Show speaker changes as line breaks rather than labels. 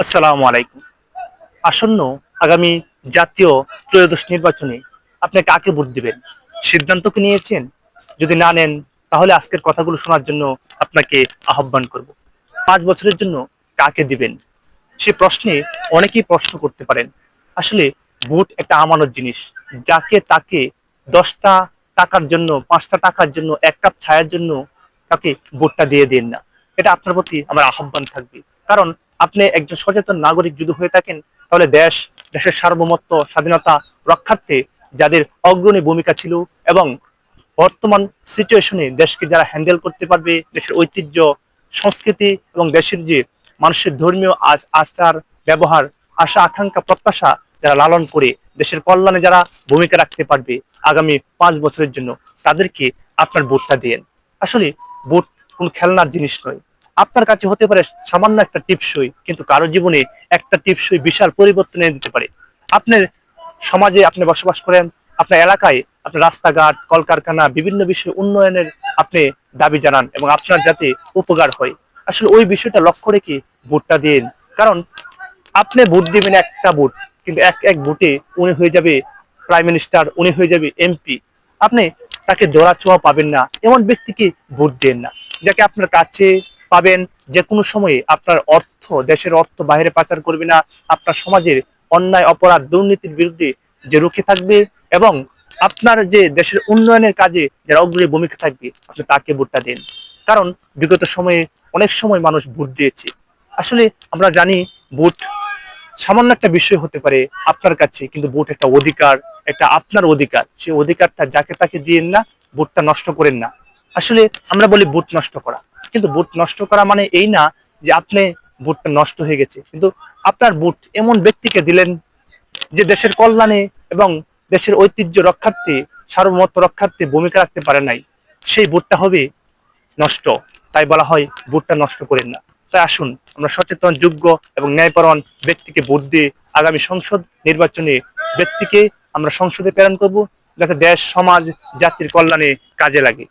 আসসালামু আলাইকুম। আসন্ন আগামী জাতীয় ত্রয়োদশ নির্বাচনে আপনি কাকে ভোট দিবেন? সিদ্ধান্ত কি নিয়েছেন? যদি না নেন, তাহলে আজকের কথাগুলো শোনার জন্য আপনাকে আহ্বান করব। পাঁচ বছরের জন্য কাকে দিবেন? সে প্রশ্নে অনেকেই প্রশ্ন করতে পারেন। আসলে ভোট একটা আমানত জিনিস। যাকে তাকে দশটা টাকার জন্য, পাঁচটা টাকার জন্য, এক কাপ ছায়ার জন্য তাকে ভোটটা দিয়ে দেন না। এটা আপনার প্রতি আমার আহ্বান থাকবে। কারণ আপনি একজন সচেতন নাগরিক যদি হয়ে থাকেন, তাহলে দেশ, দেশের সার্বভৌমত্ব, স্বাধীনতা, রক্ষার্থে যাদের অগ্রণী ভূমিকা ছিল এবং বর্তমান সিচুয়েশনে দেশকে যারা হ্যান্ডেল করতে পারবে, দেশের ঐতিহ্য, সংস্কৃতি এবং দেশের যে মানুষের ধর্মীয় আচ- আচার, ব্যবহার, আশা, আকাঙ্ক্ষা, প্রত্যাশা যারা লালন করে দেশের কল্যাণে যারা ভূমিকা রাখতে পারবে আগামী পাঁচ বছরের জন্য, তাদেরকে আপনার ভোটটা দিয়েন। আসলে ভোট কোন খেলনার জিনিস নয়। আপনার কাছে হতে পারে সামান্য একটা টিপসই, কিন্তু কারও জীবনে একটা টিপসই বিশাল পরিবর্তন এনে দিতে পারে। আপনার সমাজে আপনি বসবাস করেন, আপনার এলাকায় আপনার রাস্তাঘাট, কলকারখানা, বিভিন্ন বিষয়ে উন্নয়নের আপনি দাবি জানান এবং আপনার যাতে উপকার হয়। আসলে ওই বিষয়টা লক্ষ্য রেখে ভোটটা দিন। কারণ আপনি ভোট দিবেন একটা ভোট, কিন্তু এক এক ভোটে উনি হয়ে যাবে প্রাইম মিনিস্টার, উনি হয়ে যাবে এমপি। আপনি তাকে দৌড়া ছোঁয়া পাবেন না, এমন ব্যক্তিকে ভোট দেন না, যাকে আপনার কাছে পাবেন যে কোনো সময়ে। আপনার অর্থ, দেশের অর্থ বাইরে পাচার করবে না। আপনার সমাজের অন্যায়, অপরাধ, দুর্নীতির বিরুদ্ধে যে রুখে থাকবে এবং আপনার যে দেশের উন্নয়নের কাজে যারা অগ্রণী ভূমিকা থাকবে, আপনি তাকে ভোটটা দেন। কারণ বিগত সময়ে অনেক সময় মানুষ ভোট দিয়েছে। আসলে আমরা জানি ভোট সামান্য একটা বিষয় হতে পারে আপনার কাছে, কিন্তু ভোট একটা অধিকার, একটা আপনার অধিকার। সেই অধিকারটা যাকে তাকে দিয়েন না, ভোটটা নষ্ট করেন না। আসলে আমরা বলি বুট নষ্ট করা। কিন্তু বুট নষ্ট করা মানে এই না যে আপনি বুটটা নষ্ট হয়ে গেছে। কিন্তু আপনার বুট এমন ব্যক্তিকে দিলেন যে দেশের কল্যাণে এবং দেশের ঐতিহ্য রক্ষার্থে, সার্বভৌমত্ব রক্ষার্থে ভূমিকা রাখতে পারে নাই। সেই বুটটা হবে নষ্ট। তাই বলা হয় বুটটা নষ্ট করেন না। তাই আসুন, আমরা সচেতন, যোগ্য এবং ন্যায়পরণ ব্যক্তিকে ভোট দিয়ে আগামী সংসদ নির্বাচনে ব্যক্তিকে আমরা সংসদে প্রেরণ করব যাতে দেশ, সমাজ, জাতির কল্যাণে কাজে লাগে।